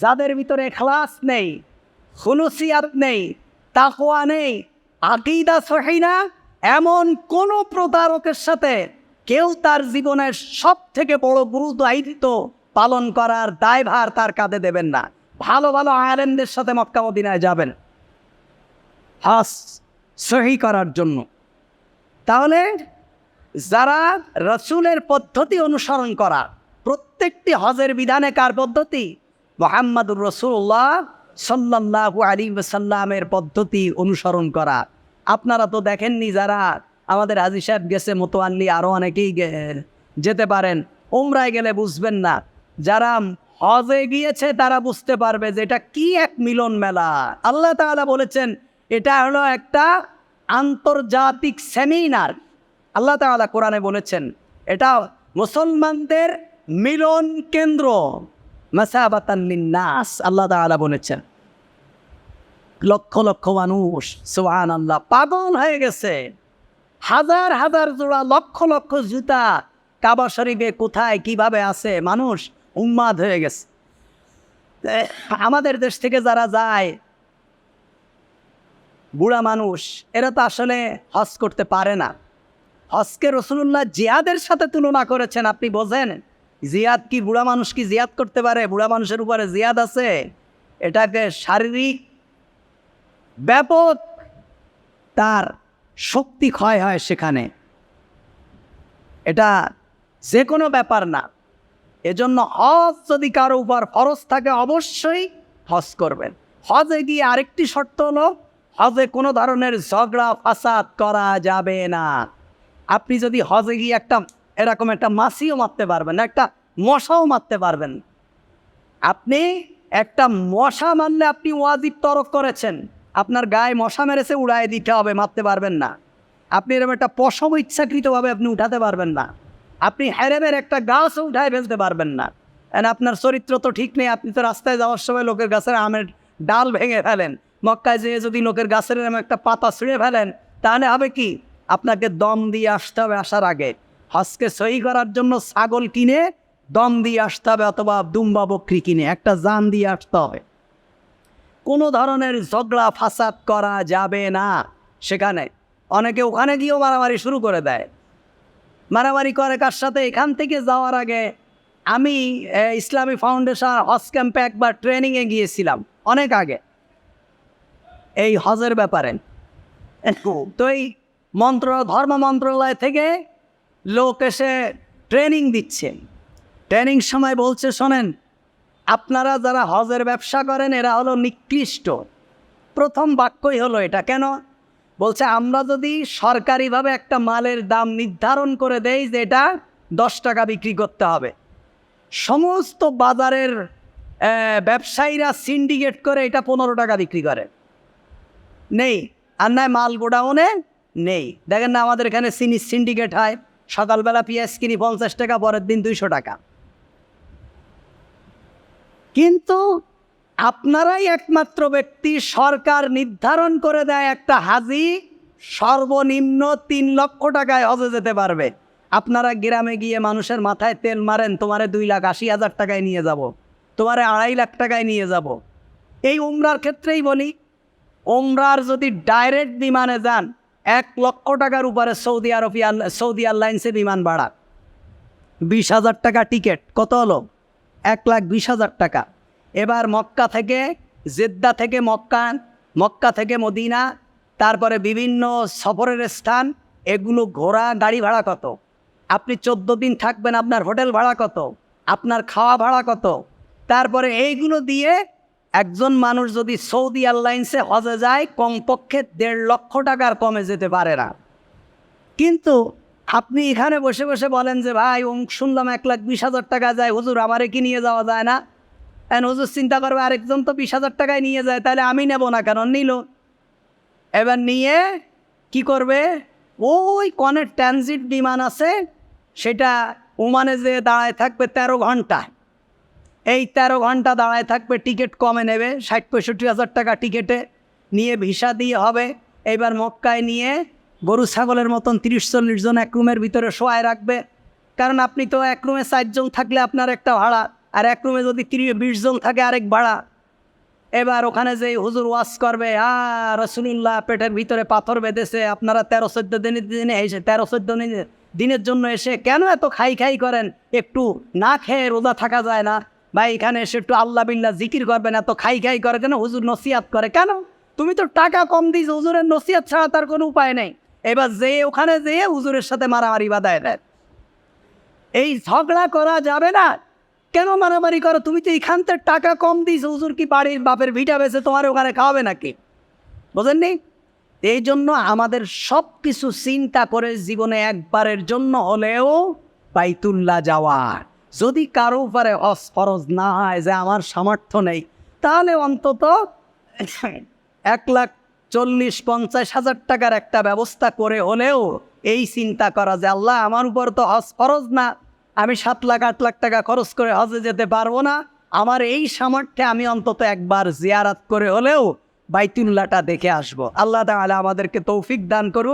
যাদের ভিতরে খালাস নেই হুলুসিয়াত নেই তাকোয়া নেই, আকিদা সহি না, এমন কোন প্রতারকের সাথে কেউ তার জীবনের সব থেকে বড় গুরু পালন করার দায়ভার তার কাঁধে দেবেন না। ভালো ভালো আয়ালেনদের সাথে মক্কা মদিনায় যাবেন। হাস সহি করার জন্য। তাহলে যারা রসুলের পদ্ধতি অনুসরণ করা, প্রত্যেকটি হজের বিধানে কার পদ্ধতি? মোহাম্মদুর রসুল্লাহ সাল্লাহু আলী সাল্লামের পদ্ধতি অনুসরণ করা। আপনারা তো দেখেননি যারা আমাদের হাজি সাহেব গেছে, মোতোয়াল্লি আরও অনেকেই যেতে পারেন। ওমরায় গেলে বুঝবেন না। যারা হজে গিয়েছে, তারা বুঝতে পারবে যে এটা কি এক মিলন মেলা। আল্লাহ তাআলা বলেছেন, এটা হলো একটা আন্তর্জাতিক সেমিনার আল্লাহ তাআলা কোরআনে বলেছেন, এটা মুসলমানদের মিলন কেন্দ্র। নাস আল্লাহ তাআলা বলেছেন, লক্ষ লক্ষ মানুষ সোহান আল্লাহ পাগল হয়ে গেছে। হাজার হাজার জোড়া, লক্ষ লক্ষ জুতা, কাবা শরীফে কোথায়, কীভাবে আছে, মানুষ উন্মাদ হয়ে গেছে। আমাদের দেশ থেকে যারা যায়, বুড়া মানুষ, এরা তো আসলে হজ করতে পারে না। হজকে রসুল্লাহ জিয়াদের সাথে তুলনা করেছেন, আপনি বোঝেন? জিয়াদ কি বুড়া মানুষ কি জিয়াদ করতে পারে? বুড়া মানুষের উপরে জিয়াদ আছে? এটাকে শারীরিক ব্যাপক তার শক্তি ক্ষয় হয় সেখানে। এটা যে কোনো ব্যাপার না। এজন্য হজ যদি কারও উপর ফরজ থাকে, অবশ্যই হজ করবেন। হজে গিয়ে আরেকটি শর্ত হলো, হজে কোনো ধরনের ঝগড়া, ফাসাদ করা যাবে না। আপনি যদি হজে গিয়ে একটা এরকম একটা মাছিও মারতে পারবেন না, একটা মশাও মারতে পারবেন। আপনি একটা মশা মারলে আপনি ওয়াজিব তরক করেছেন আপনার গায়ে মশা মেরেছে উড়ায় দিতে হবে মারতে পারবেন না। আপনি এরকম একটা পশম ইচ্ছাকৃতভাবে আপনি উঠাতে পারবেন না। আপনি হেরেমের একটা গাছও উঠায় ফেলতে পারবেন না। And আপনার চরিত্র তো ঠিক নেই আপনি তো রাস্তায় যাওয়ার সময় লোকের গাছের আমের ডাল ভেঙে ফেলেন। মক্কায় যেয়ে যদি লোকের গাছের একটা পাতা ছিঁড়ে ফেলেন তাহলে হবে কি? আপনাকে দম দিয়ে আসতে হবে আসার আগে। হজকে সই করার জন্য ছাগল কিনে দম দিয়ে আসতে হবে অথবা দুম্বা বকরি কিনে, একটা জান দিয়ে আসতে হবে। কোনো ধরনের ঝগড়া ফাসাদ করা যাবে না সেখানে। অনেকে ওখানে গিয়েও মারামারি শুরু করে দেয়। মারামারি করে কার সাথে? এখান থেকে যাওয়ার আগে আমি ইসলামী ফাউন্ডেশন হজ ক্যাম্পে একবার ট্রেনিংয়ে গিয়েছিলাম, অনেক আগে। এই হজের ব্যাপারে। তো এই মন্ত্র, ধর্ম মন্ত্রণালয় থেকে লোক এসে ট্রেনিং দিচ্ছে। ট্রেনিং সময় বলছে, শোনেন, আপনারা যারা হজের ব্যবসা করেন, এরা হলো নিকৃষ্ট। প্রথম বাক্যই হলো এটা, কেন? বলছে, আমরা যদি সরকারিভাবে একটা মালের দাম নির্ধারণ করে দেই যে এটা দশ টাকা বিক্রি করতে হবে। সমস্ত বাজারের ব্যবসায়ীরা সিন্ডিকেট করে এটা পনেরো টাকা বিক্রি করে। নেই। আর নয় মাল গোডাউনে নেই। দেখেন না, আমাদের এখানে সিনি সিন্ডিকেট হয়। সকালবেলা পেঁয়াজ কিনি পঞ্চাশ টাকা, পরের দিন দুইশো টাকা কিন্তু আপনারাই একমাত্র ব্যক্তি, সরকার নির্ধারণ করে দেয় একটা হাজি সর্বনিম্ন তিন লক্ষ টাকায় হজে যেতে পারবে আপনারা গ্রামে গিয়ে মানুষের মাথায় তেল মারেন, তোমারে দুই লাখ আশি হাজার টাকায় নিয়ে যাব। তোমারে আড়াই লাখ টাকায় নিয়ে যাব। এই উমরার ক্ষেত্রেই বলি ওমরার যদি ডাইরেক্ট বিমানে যান এক লক্ষ টাকার উপরে সৌদি আরব এয়ার- সৌদি এয়ারলাইন্সে বিমান ভাড়া। বিশ হাজার টাকা টিকিট, কত হলো? এক লাখ বিশ হাজার টাকা। এবার মক্কা থেকে, জেদ্দা থেকে মক্কা মক্কা থেকে মদিনা, তারপরে বিভিন্ন সফরের স্থান, এগুলো ঘোরা গাড়ি ভাড়া কত? আপনি চোদ্দ দিন থাকবেন, আপনার হোটেল ভাড়া কত? আপনার খাওয়া ভাড়া কত? তারপরে এইগুলো দিয়ে একজন মানুষ যদি সৌদি এয়ারলাইন্সে হজে যায়, কমপক্ষে দেড় লক্ষ টাকার কমে যেতে পারে না। কিন্তু আপনি এখানে বসে বসে বলেন যে, ভাই ও শুনলাম এক লাখ বিশ হাজার টাকা যায়। হুজুর, আমারে কি নিয়ে যাওয়া যায় না? এন হুজুর, চিন্তা করবে, আরেকজন তো বিশ হাজার টাকায় নিয়ে যায়, তাহলে আমি নেব না কেন? নিল। এবার নিয়ে কি করবে? ওই কনের ট্রানজিট বিমান আছে, সেটা ওমানে যে দাঁড়ায় থাকবে তেরো ঘণ্টা এই তেরো ঘণ্টা দাঁড়ায় থাকবে, টিকিট কমে নেবে, ষাট পঁয়ষট্টি হাজার টাকা টিকিটে। নিয়ে ভিসা দিয়ে হবে। এবার মক্কায় নিয়ে গরু, ছাগলের মতন তিরিশ, চল্লিশ জন এক রুমের ভিতরে শোয়ায় রাখবে। কারণ আপনি তো এক রুমে চারজন থাকলে আপনার একটা ভাড়া, আর এক রুমে যদি তিরিশ, বিশ জন থাকে আরেক ভাড়া। এবার ওখানে যে হুজুর ওয়াজ করবে আর রসুল্লাহ পেটের ভিতরে পাথর বেঁধেছে, আপনারা তেরো, চোদ্দ দিনের দিনে এসে, তেরো, চোদ্দ দিনের দিনের জন্য এসে কেন এত খাই খাই করেন? একটু না খেয়ে রোজা থাকা যায় না। বা এখানে এসে একটু আল্লাহ বিল্লাহ জিকির করবে না তো খাই খাই করে কেন হুজুর নসিয়াত করে। কেন? তুমি তো টাকা কম দিস হুজুরের নসিয়াত ছাড়া তার কোনো উপায় নেই। এবার যে ওখানে যেয়ে হুজুরের সাথে মারামারি বাদায় দেয়। এই ঝগড়া করা যাবে না। কেন মারামারি করো? তুমি তো এখান থেকে টাকা কম দিস হুজুর কি বাড়ির বাপের ভিটা বেছে তোমার ওখানে খাওয়াবে নাকি? বোঝেননি? এই জন্য আমাদের সব কিছু চিন্তা করে জীবনে একবারের জন্য হলেও বাইতুল্লাহ যাওয়া। যদি কারও উপরে ফরজ না হয় যে আমার সামর্থ্য নেই, তাহলে অন্তত এক লাখ চল্লিশ পঞ্চাশ হাজার টাকার একটা ব্যবস্থা করে হলেও এই চিন্তা করা যে আল্লাহ, আমার উপর তো হজ ফরজ না, আমি সাত লাখ, আট লাখ টাকা খরচ করে হজে যেতে পারব না। আমার এই সামর্থ্যে আমি অন্তত একবার জিয়ারাত করে হলেও বাইতুল্লাহটা দেখে আসব। আল্লাহ তাআলা আমাদেরকে তৌফিক দান করুন